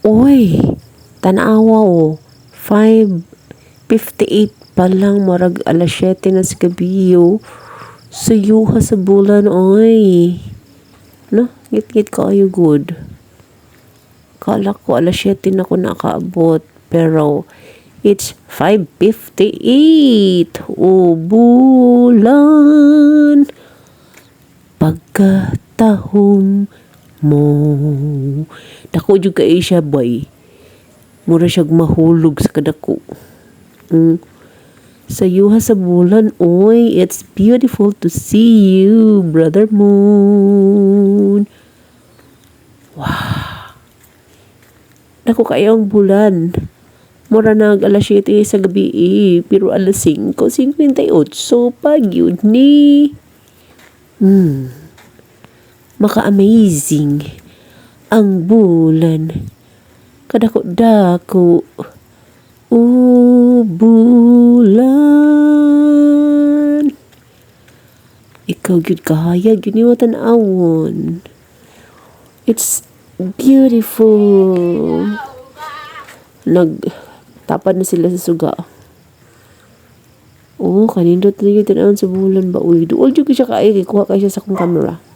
Uy, tanawa o. 5.58 pa lang, marag alas 7 na sa gabi o. Suyuha sa bulan, oy. No, ngit-ngit ka ayo good. Kala ko alas 7 na ako nakaabot. Pero, it's 5.58. O bulan. Pagkatahom mo. Dako juga eh siya, boy. Mura siyag mahulog sa kadako. Mm. Sayuha sa bulan, oy. It's beautiful to see you, Brother Moon. Wow. Dako kayo ang bulan. Mura nag alas 7 sa gabi eh. Pero alas 5, 58 pa yun ni. Hmm. Maka-amazing ang bulan. Kadako-dako. O bulan. Ikaw gyud kahayag yun yung tanawon. It's beautiful. Nag tapad na sila sa suga. Oo, kanindot na yung tinawon sa bulan ba? Uy, duol yung siya kaay. Kuha kayo siya sa kong camera.